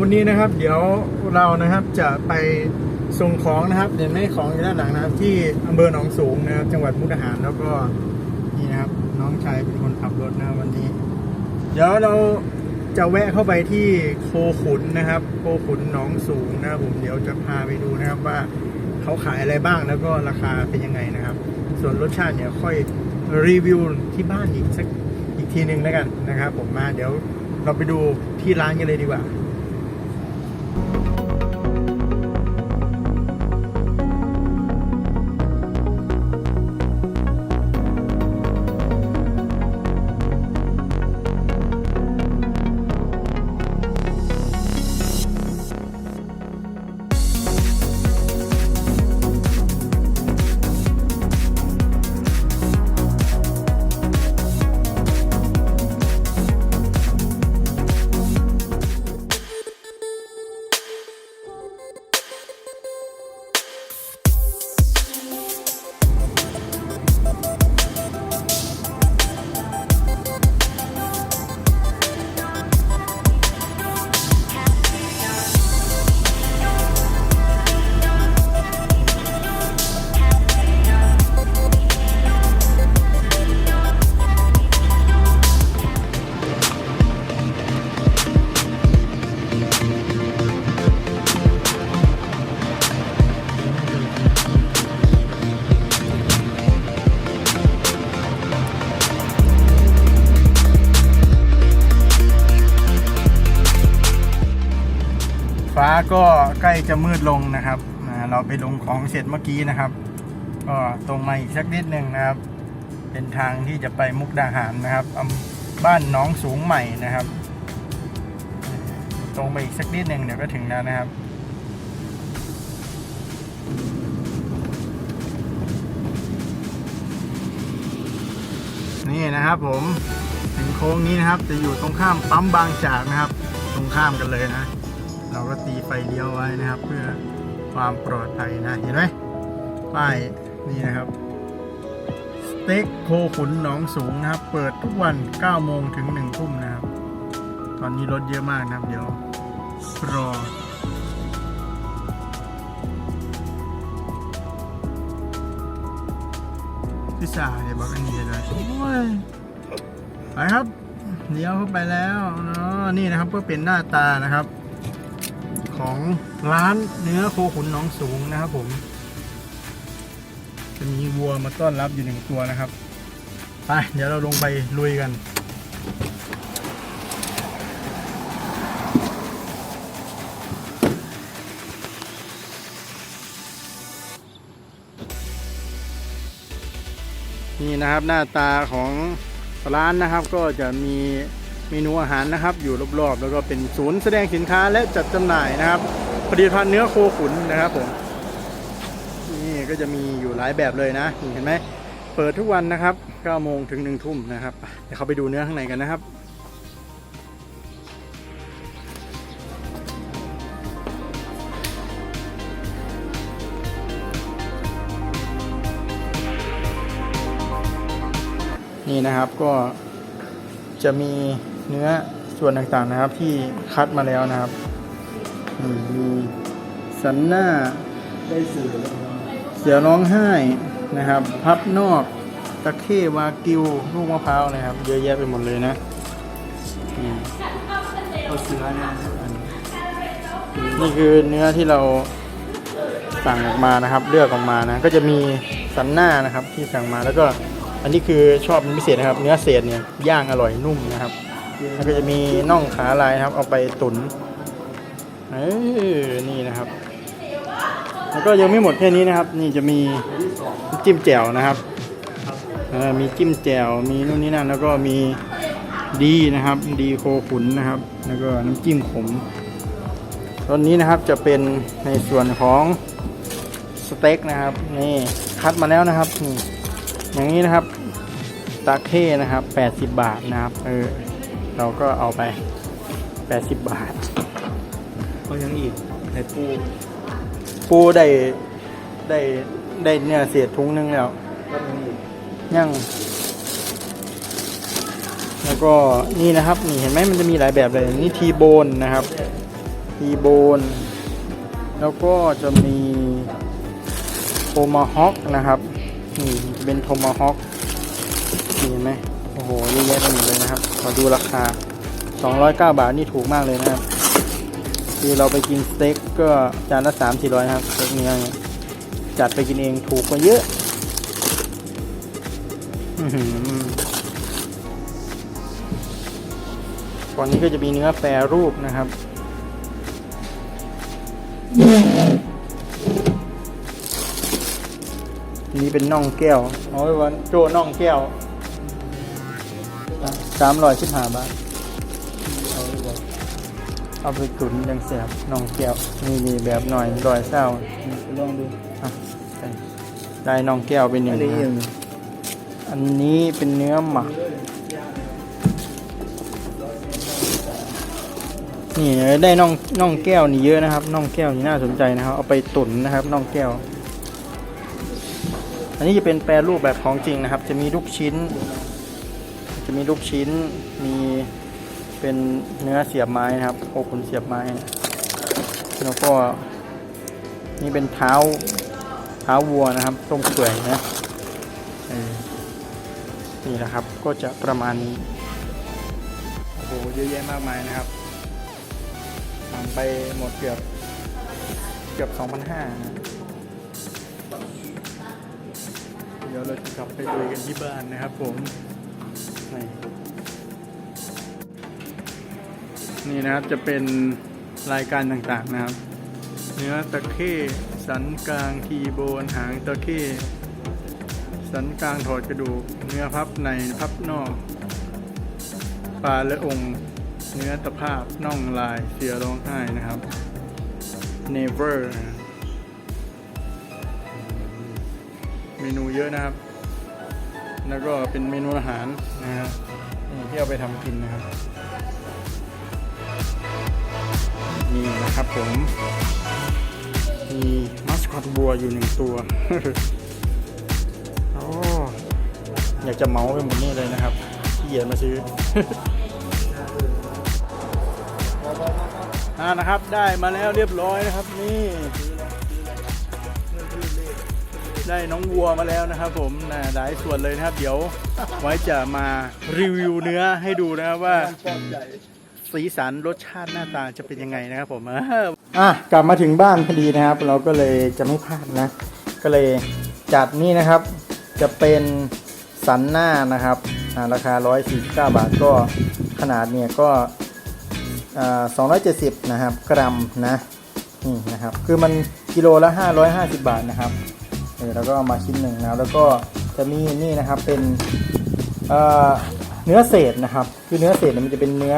วันนี้นะครับเดี๋ยวเรานะครับจะไปส่งของนะครับเดี๋ยวไม่ของอยู่ด้านหลังนะครับ ที่อำเภอหนองสูงนะครับจังหวัดมุกดาหารแล้วก็นี่นะครับน้องชายเป็นคนขับรถนะวันนี้ เดี๋ยวเราจะแวะเข้าไปที่โคขุนนะครับโคขุนหนองสูงนะครับผมเดี๋ยวจะพาไปดูนะครับว่าเขาขายอะไรบ้างแล้วก็ราคาเป็นยังไงนะครับ ส่วนรสชาติเนี่ยค่อยรีวิวที่บ้านอีกสักอีกทีหนึ่งแล้วกันนะครับ ผมมาเดี๋ยว เราไปดูที่ร้านกันเลยดีกว่า ก็ใกล้จะมืดลงนะครับ เราไปลงของเสร็จเมื่อกี้นะครับ ก็ตรงมาอีกสักนิดหนึ่งนะครับ เป็นทางที่จะไปมุกดาหารนะครับบ้านน้องสูงใหม่นะครับ ตรงไปอีกสักนิดหนึ่งเดี๋ยวก็ถึงแล้วนะครับนี่นะครับผมถึงโค้งนี้นะครับ จะอยู่ตรงข้ามปั๊มบางจากนะครับ ตรงข้ามกันเลยนะ เราก็ตีไฟเลี้ยวไว้นะครับ เพื่อความปลอดภัยนะเห็นไหมป้ายนี่นะครับสเต็กโคขุนหนองสูงนะครับ เปิดทุกวัน9โมงถึง1ทุ่มนะครับ ตอนนี้รถเยอะมากนะครับ เดี๋ยวรอพิซซ่าเนี่ยวบอกอันนี้เลยโอ้ยไปครับเลี้ยวเข้าไปแล้วเนาะนี่นะครับก็เป็นหน้าตานะครับ ของร้านเนื้อโคขุนหนองสูงนะครับผมจะมีวัวมาต้อนรับอยู่หนึ่งตัวนะครับไปเดี๋ยวเราลงไปลุยกันนี่นะครับหน้าตาของร้านนะครับก็จะมี เมนูอาหารนะครับ อยู่รอบๆ แล้วก็เป็นศูนย์แสดงสินค้าและจัดจำหน่ายนะครับผลิตภัณฑ์เนื้อโคขุนนะครับผมนี่ก็จะมีอยู่หลายแบบเลยนะเห็นไหมเปิดทุกวันนะครับ9โมงถึง1ทุ่มนะครับเดี๋ยวเขาไปดูเนื้อข้างในกันนะครับนี่นะครับก็จะมี เนื้อส่วนต่างๆนะครับที่คัดมาแล้วนะครับมีสันหน้าได้เสือเสือร้องไห้นะครับ พับนอกตะเข้วากิวลูกมะพร้าวนะครับ เยอะแยะไปหมดเลยนะเอาเสือเนี่ยนี่คือเนื้อที่เราสั่งออกมานะครับ เลือกออกมานะ ก็จะมีสันหน้านะครับที่สั่งมาแล้วก็อันนี้คือชอบเป็นพิเศษนะครับ เนื้อเศษเนี่ยย่างอร่อยนุ่มนะครับ แล้วก็จะมีน่องขาลายนะครับ เอาไปตุนเออนี่นะครับ แล้วก็ยังไม่หมดแค่นี้นะครับ นี่จะมีจิ้มแจ่วนะครับมีจิ้มแจ่วมีนู่นนี่นั่นแล้วก็มีดีนะครับ ดีโคขุนนะครับ แล้วก็น้ำจิ้มขมตอนนี้นะครับจะเป็นในส่วนของสเต็กนะครับนี่คัดมาแล้วนะครับนี่อย่างนี้นะครับตาเข้นะครับ 80 บาทนะครับเออ เราก็เอาไป 80 บาท ก็ยังอีกไข่ปูปูได้ได้ได้เนื้อเศษถุงหนึงแล้ว ก็ยังอีกยังแล้วก็นี่นะครับ นี่เห็นไหมมันจะมีหลายแบบเลยนี่ทีโบนนะครับ ทีโบน แล้วก็จะมีโทมาฮอกนะครับ นี่จะเป็นโทมาฮอกนี่เห็นไหมโอ้โหเยอะแยะไปหมดเลยนะครับมาดูราคา 209 บาทนี่ถูกมากเลยนะครับคือเราไปกินสเต็กก็จานละ3 400นะครับสเต็กเนื้อจัดไปกินเองถูกกว่าเยอะอื้อหือก่อนนี้ก็จะมีเนื้อแปรรูปนะครับนี่เป็นน่องแก้วเอาไว้วันโจน่องแก้ว สามร้อยสิบห้าบาทเอาไว้ก่อนเอาไปตุ๋นยังแสบน่องแก้วนี่นี่แบบหน่อยร้อยเศร้านี่ลองดูอะได้ได้น่องแก้วไปหนึ่งนะอันนี้เป็นเนื้อหมัก นี่ได้น่องน่องแก้วนี่เยอะนะครับน่องแก้วนี่น่าสนใจนะครับ เอาไปตุ๋นนะครับน่องแก้ว อันนี้จะเป็นแปรรูปแบบของจริงนะครับ จะมีลูกชิ้น จะมีลูกชิ้น มีเป็นเนื้อเสียบไม้นะครับโคขุนเสียบไม้ แล้วก็ นี่เป็นเท้าเท้าวัวนะครับต้มเปื่อยนะนี่แหละครับก็จะประมาณนี้ โอ้โหเยอะแยะมากมายนะครับทำไปหมดเกือบเกือบ 2,500นะเดี๋ยวเราจะกลับไปดูกันที่บ้านนะครับผม นี่นะครับจะเป็นรายการต่างๆนะครับ เนื้อตะเข้สันกลางทีโบนหางตะเข้สันกลางถอดกระดูก เนื้อพับในพับนอกปลาและองค์เนื้อตะภาพน่องลายเสือร้องไห้นะครับ never นะครับเมนูเยอะนะครับ แล้วก็เป็นเมนูอาหารนะฮะที่เอาไปทำกินนะครับ นี่นะครับผม มีมัสคอตบัวอยู่หนึ่งตัวโอ้อยากจะเมาไปหมดนี่เลยนะครับที่เหยียดมาซื้ออนะครับได้มาแล้วเรียบร้อยนะครับนี่ได้น้องวัวมาแล้วนะครับ ผมนะหลายส่วนเลยนะครับ เดี๋ยวไว้จะมารีวิวเนื้อให้ดูนะครับว่า สีสันรสชาติหน้าตาจะเป็นยังไงนะครับผมอะกลับมาถึงบ้านพอดีนะครับ เราก็เลยจะไม่พลาดนะ ก็เลยจัดนี่นะครับ จะเป็นสันหน้านะครับอ่าราคา 149 บาทก็ขนาดเนี่ยก็อ่า270 นะครับ กรัมนะนี่นะครับ คือมันกิโลละ 550 บาทนะครับเออแล้วก็เอามาชิ้นหนึ่งนะแล้วก็จะมีนี่นะครับเป็นเนื้อเศษนะครับ คือเนื้อเศษมันจะเป็นเนื้อ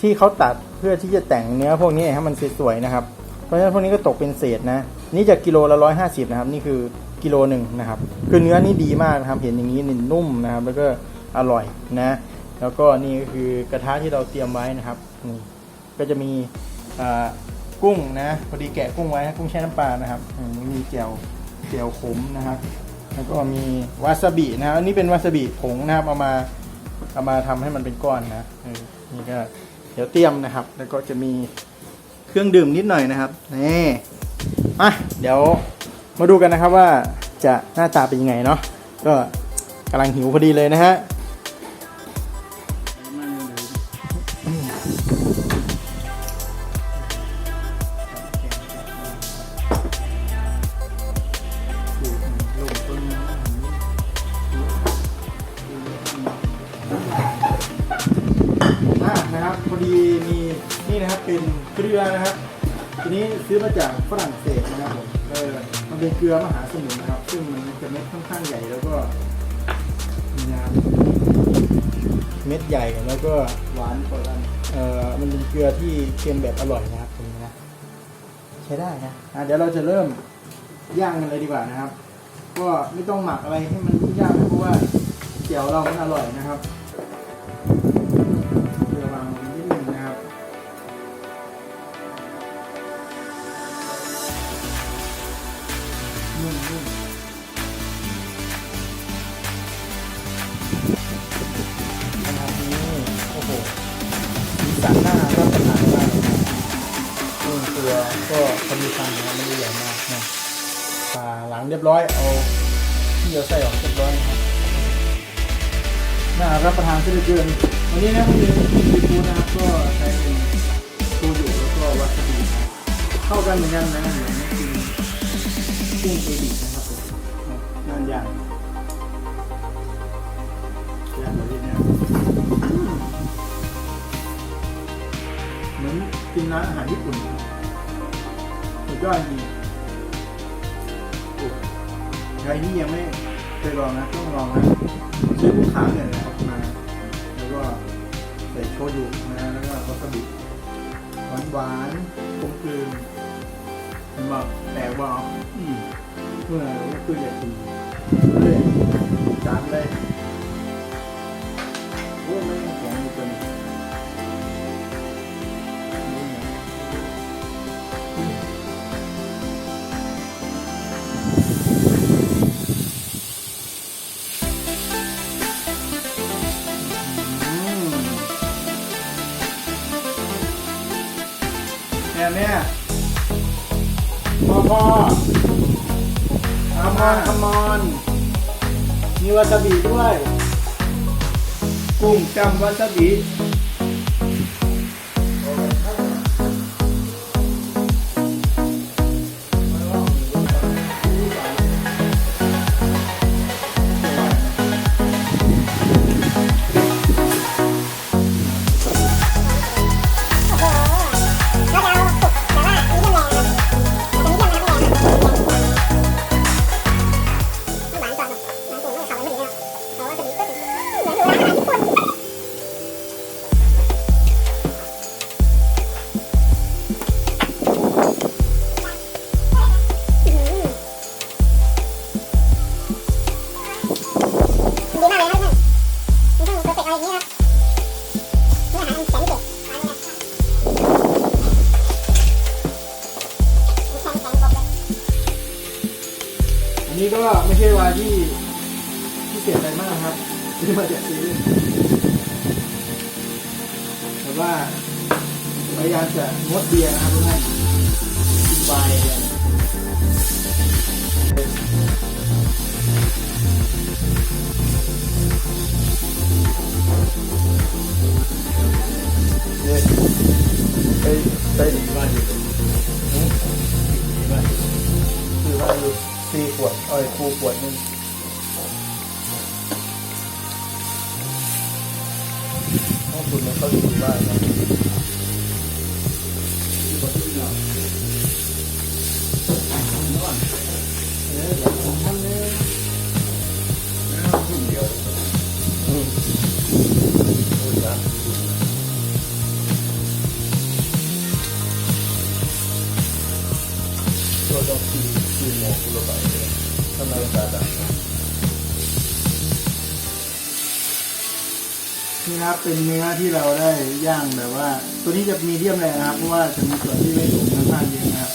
ที่เขาตัดเพื่อที่จะแต่งเนื้อพวกนี้ให้มันสวยๆนะครับ เพราะฉะนั้นพวกนี้ก็ตกเป็นเศษนะ นี่จะกิโลละร้อยห้าสิบนะครับ นี่คือกิโลหนึ่งนะครับ คือเนื้อนี่ดีมากนะครับ เห็นอย่างนี้นี่นุ่มนะครับ แล้วก็อร่อยนะ แล้วก็นี่ก็คือกระทะที่เราเตรียมไว้นะครับนี่ก็จะมีกุ้งนะ พอดีแกะกุ้งไว้กุ้งแช่น้ำปลานะครับมมีแจ่วเจียวขมนะครับ แล้วก็มีวาซาบินะครับ อันนี้เป็นวาซาบิผงนะครับ เอามาเอามาทำให้มันเป็นก้อนนะนี่ก็ เดี๋ยวเตรียมนะครับ แล้วก็จะมีเครื่องดื่มนิดหน่อยนะครับนี่มาเดี๋ยวมาดูกันนะครับว่าจะหน้าตาเป็นยังไงเนาะก็กำลังหิวพอดีเลยนะฮะ ทีนี้ซื้อมาจากฝรั่งเศสนะครับผมเออมันเป็นเกลือมหาสมุนนะครับ ซึ่งมันจะเม็ดค่อนข้างใหญ่แล้วก็นี่นะครับเม็ดใหญ่แล้วก็หวานกว่ากันเออมันเป็นเกลือที่เค็มแบบอร่อยนะครับตรงนี้นะใช้ได้นะอะเดี๋ยวเราจะเริ่มย่างกันเลยดีกว่านะครับ ก็ไม่ต้องหมักอะไรให้มันย่ากเพราะว่าเจียวเรามันอร่อยนะครับ นุ่นุ่นะครับนี่โอ้โหมีสันน้ารับประนมากซึ่ก็พอดีฟังนะไม่ได้ใหญ่มากนะฝาหลังเรียบร้อยเอาที่เราใส่ออกเรียบร้อยนะครับน่ารับประทานเส้นเดือนวันนี้นะคุณมีปูนะครับก็ใช้เป็นปูอยู่แล้วก็วัสดุเข้ากันเหมือนกันนะเหมือน กินกุ้งเอบินะครับผมงานยางอย่างแบบนี้เนี่ยเหมือนกินร้านอาหารญี่ปุ่นสุดยอดจริงใครที่ยังไม่เคยลองนะต้องลองนะซื้อกุ้ขาเนี่ยนะครับมา แล้วก็ใส่โชยุนะแล้วก็วาซาบิหวานหวานๆกลมกลืน บอกแต่ว่าเมื่อคืออยากกินเลยจานเลย มอนคามอนมีวาซาบิด้วย กุ้งจำวาซาบิ เศษอะไรมากครับที่มาจากซีรีส์แต่ว่าพยายามจะงดเบียร์นะครับทุกท่านกินไวน์เนี่ยเนี่ยไปไปดีบ้านอยู่ดีบ้านอยู่คือว่าอยู่สี่ขวดอ้อยครูขวดหนึง ห้องคุณมันเข นี่ครับเป็นเนื้อที่เราได้ย่างแบบว่า ตัวนี้จะมีเดียมเลยนะครับ เพราะว่าจะมีส่วนที่ไม่สุกค่อนข้างเยอะนะครับ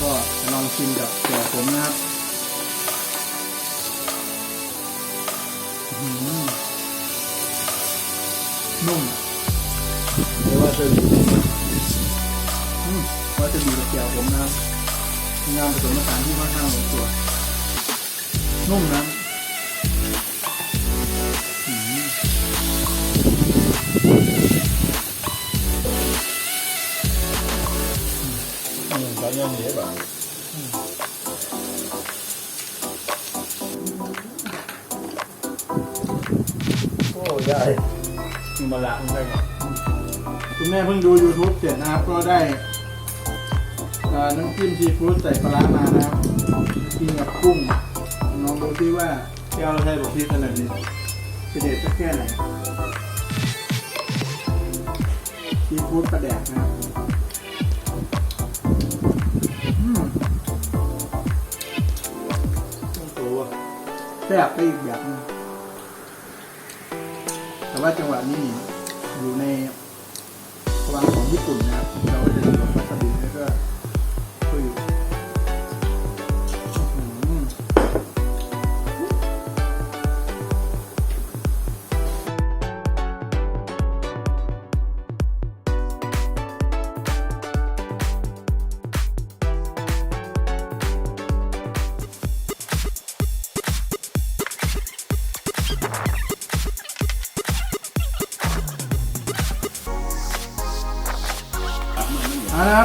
ก็จะลองชิมกับแจ่วผมนะครับนุ่มไม่ว่าจะอยู่อืมว่าจะดีกับแจ่วผมนะครับงานผสมผสานที่ค่อนข้างลงตัวนุ่มนะ การยังเหนียวแบบโอ้ยายมีมาละใช่ไหมคุณแม่เพิ่งดู YouTube เสร็จนะครับ ก็ได้เอ่อน้ำจิ้มซีฟู้ดใส่ปลาร้ามานะครับกินกับกุ้งลองดูที่ว่าแก้วเราใช้แบบพี่ขนาดนี้จะเด็ดสักแค่ไหนซีฟู้ดปลาแดกนะครับ ซ่บไปอีกแบบนึงแต่ว่าจังหวะนี้อยู่ในพลังของญี่ปุ่นนะครับ เราจะดูวัสดุแล้วก็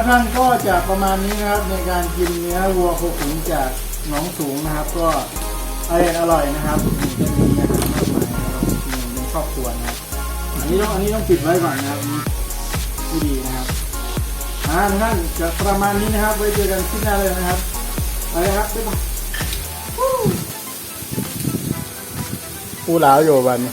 เอาละครับท่านก็จะประมาณนี้นะครับในการกินเนื้อวัวโคขุนจากหนองสูงนะครับ ก็อร่อยอร่อยนะครับจะมีอาหารมากมายนะครับกินในครอบครัวนะครับอันนี้ต้องอันนี้ต้องปิดไว้ก่อนนะครับไม่ดีนะครับอ่าท่านจะประมาณนี้นะครับ ไว้เจอกันที่หน้าเลยนะครับไปเลยครับบ๊ายบายอู้หลาวอยู่วันนี้